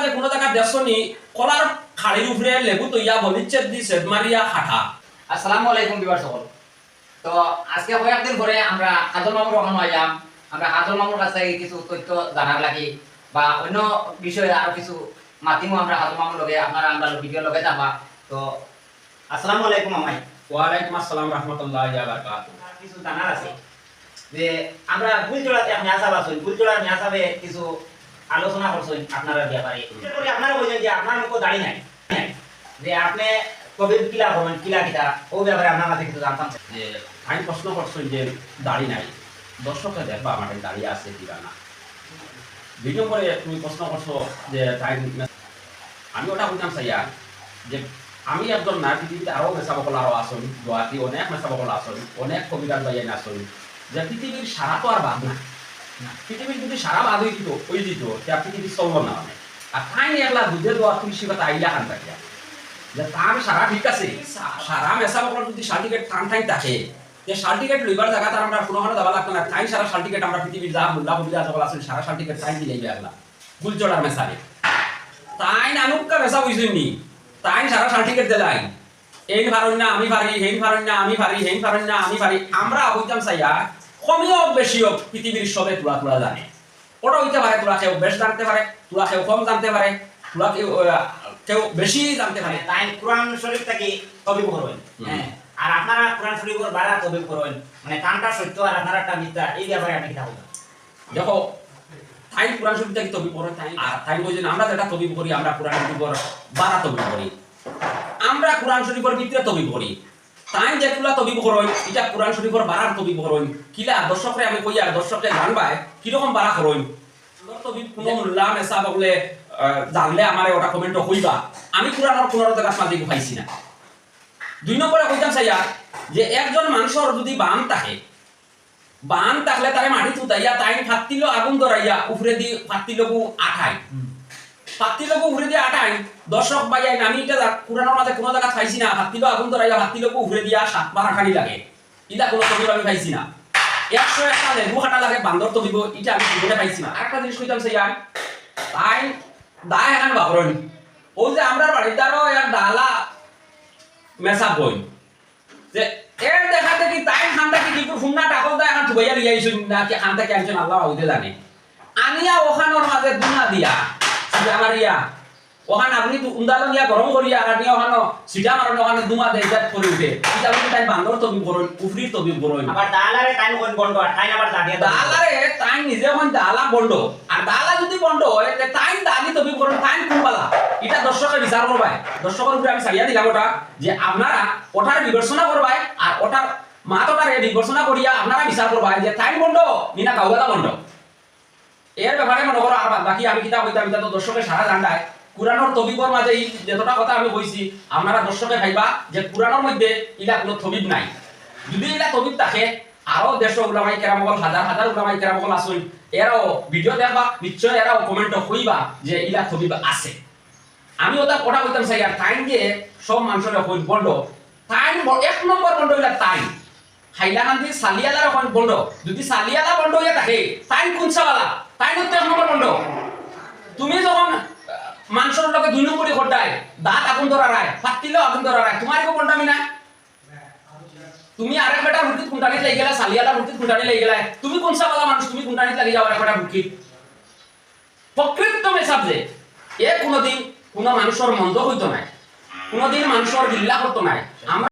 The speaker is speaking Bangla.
মাঝে কোনো জায়গা দেখছনি কলার খাড়ির উপরে লেবু তৈয়া বলিচ্ছেদ দি সেদ মারিয়া খাটা আসসালামু আলাইকুম বিবার সকল। তো আজকে কয়েকদিন পরে আমরা হাজল মামুর ওখানে আইলাম আমরা হাজল মামুর কাছে কিছু তথ্য জানার লাগি বা অন্য বিষয়ে আরও কিছু মাতিমু আমরা হাজল মামুর লগে আপনারা আমরা ভিডিও লগে যাবা। তো আসসালামু আলাইকুম আমাই ওয়ালাইকুম আসসালাম রহমতুল্লাহ আমার কিছু জানার আছে? যে আমরা গুলজোড়াতে আপনি আসাব আছেন গুলজোড়ার মেয়াসাবে কিছু আলোচনা করছেন আপনারা ব্যাপারে। আপনারা বলছেন যে আপনার মুখ দাড়ি নাই। যে আপনি কিলা হবেন কিলা ও ব্যাপারে আপনার জানতাম। যে আমি প্রশ্ন যে দাড়ি নাই। দাড়ি আছে না দুই নম্বরে তুমি প্রশ্ন করছ যে আমি ওটা চাইয়া যে আমি একজন না পৃথিবীতে আরও মেসাবকল আরও আসুন গুয়াহাটি অনেক মেসাবকল আসুন অনেক কবিতার আসুন যে পৃথিবীর সারা তো আর বাদ না পৃথিবীর যদি সারা বাদ হয়ে দিত, ওই দিত চলব না মানে আর তাই একলা দুধে দোয়া তুলসী কথা আইলা খান যে তার সারা ঠিক আছে, সারা মেসাবকল যদি সার্টিফিকেট থাকে, যে সার্টিফিকেট লইবার জায়গা তার আমরা কোনো যাবা লাগতো না। তাই সারা সার্টিফিকেট আমরা পৃথিবীর যা সকল আছেন সারা সার্টিফিকেট তাই দিলেই একলা গুলচড়ার মেসারে। তাই নানুকা মেসা বুঝলেন নি? তাই সারা সার্টিফিকেট দিলাই এই পারেন না আমি পারি হেন পারেন না আমি পারি হেন পারেন না আমি পারি আমরা হইতাম চাইয়া কমই হোক বেশি হোক পৃথিবীর সবে তুলা তুলা জানে। ওটা হইতে পারে তোরা কেউ বেশ জানতে পারে তোরা কেউ কম জানতে পারে তোরা কেউ কেউ বেশি জানতে পারে। তাই কোরআন শরীফ থেকে করবেন। হুম। হ্যাঁ আর আপনারা কোরআন শরীফের বাড়া তবিব করবেন। মানে কানটা সত্য আর আপনারা একটা মিথ্যা এই ব্যাপারে আপনি কিতা বলবেন। দেখো তাই কোরআন শরীফ থেকে তবিব করে তাই আর তাই বলছেন আমরা যেটা তবিব করি আমরা কোরআন শরীফের বারা তবিব করি। আমরা কোরআন শরীফের ভিতরে তবিব করি। তাই যেগুলা তবিব করইন এটা কোরআন শরীফের বারার তবিব করইন কিলা দর্শকরে আমি কই আর দর্শকরে জানবাই কীরকম বারা করইন তবিব কোন মোল্লা মেসা বলে জানলে আমারে ওটা কমেন্ট হইবা আমি কোরআনের কোন জায়গা মাঝে পাইছি না। দুই নম্বরে কইতাম চাইয়া, যে একজন মানুষের যদি বান থাকে, বান থাকলে তারে মাটি তুতাইয়া তাই ফাত্তিলো আগুন ধরাইয়া উপরে দি ফাত্তিলোকু আঠাই। ফাত্তিলোকু উপরে দিয়ে আঠাই দর্শক বাইয়াই আমি এটা পুরানোর মাঝে কোনো জায়গা পাইছি না। ফাত্তিলো আগুন ধরাইয়া ফাত্তিলোকু উপরে দিয়া সাতবার আঠানি লাগে। ইটা কোনো তবিব আমি পাইছি না। একশো একটা লেবু হাঁটা লাগে বান্দর তবিব এটা আমি জীবনে পাইছি না। আরেকটা জিনিস কইতাম সেই আর তাই দায় এখন বাবরনি ও যে আমরা বাড়িতে আরও এক ডালা মেসা বই। যে এর দেখা দেখি তাই খানটা কি কিন্তু ফুন্না টাকল দা এখন থুবাইয়া লিয়া আইছুন না কি খানটা কি আনছেন আল্লাহ আউদে জানে। আনিয়া ওখানোর মাঝে দুনা দিয়া। ওখান আপনি তো উন্দালো নিয়া গরম করিয়া ওখানো সিটা মারন ওখানে দুমা দেয় করে উঠে আপনি তাই বান্দর তবি করুন উফরির তবি আবার দালারে টাইম কোন বন্ধ আর টাইম আবার দালারে তাই নিজে দালা বন্ধ। আর দালা যদি বন্ধ হয় তে তাই দালি তবি করুন তাই কুম্পালা এটা দর্শকে বিচার করবাই দর্শকের উপরে আমি সারিয়া দিলাম ওটা যে আপনারা ওটার বিবেচনা করবাই আর ওটার মাতটারে বিবেচনা করিয়া আপনারা বিচার করবাই যে তাই বন্ধ নিনা কাউগাদা বন্ধ এর ব্যাপারে মনে করো আর বাদ বাকি আমি কিতাব হইতাম তো দর্শকের সারা জানডায় পুরানোর তবিবর মাঝে এই যতটা কথা আমি কইছি আপনারা দর্শকে ভাইবা যে পুরানোর মধ্যে ইলা কোনো তবিব নাই। যদি ইলা তবিব থাকে, আরও দেশ উলামাই কেরামকল, হাজার হাজার উলামাই কেরামকল আসুন এরাও ভিডিও দেখবা, নিশ্চয় এরাও কমেন্ট হইবা যে ইলা তবিব আছে। আমি ওটা কথা কইতাম চাই, আর টাইম দিয়ে সব মানুষের হইল বন্ধ। টাইম এক নম্বর বন্ধ হইলা টাইম। হাইলাকান্দি সালিয়ালার এখন বন্ধ। যদি সালিয়ালা বন্ধ হইয়া থাকে, টাইম কুঞ্চাওয়ালা টাইম হচ্ছে এক নম্বর বন্ধ তুমি যখন আহ, মানুষের লগে দুই নম্বরই ঘটায় দাঁত আগুন ধরা রায়, হাত তিলেও আগুন ধরা রায়। তোমার কেউ কোনটা মিনা তুমি আর এক বেটা রুটিত কুন্টানিত লাগি গেলা সালিয়ালা রুটিত কুন্টানি লাগি গেলা। তুমি কোন সাবালা মানুষ? তুমি কুন্টানিত লাগি যাও আর একটা রুটিত প্রকৃত মেসাব যে, এ কোনোদিন কোনো মানুষের মন্দ হইতো নাই। কোনোদিন মানুষের বিল্লা করতো নাই। আমরা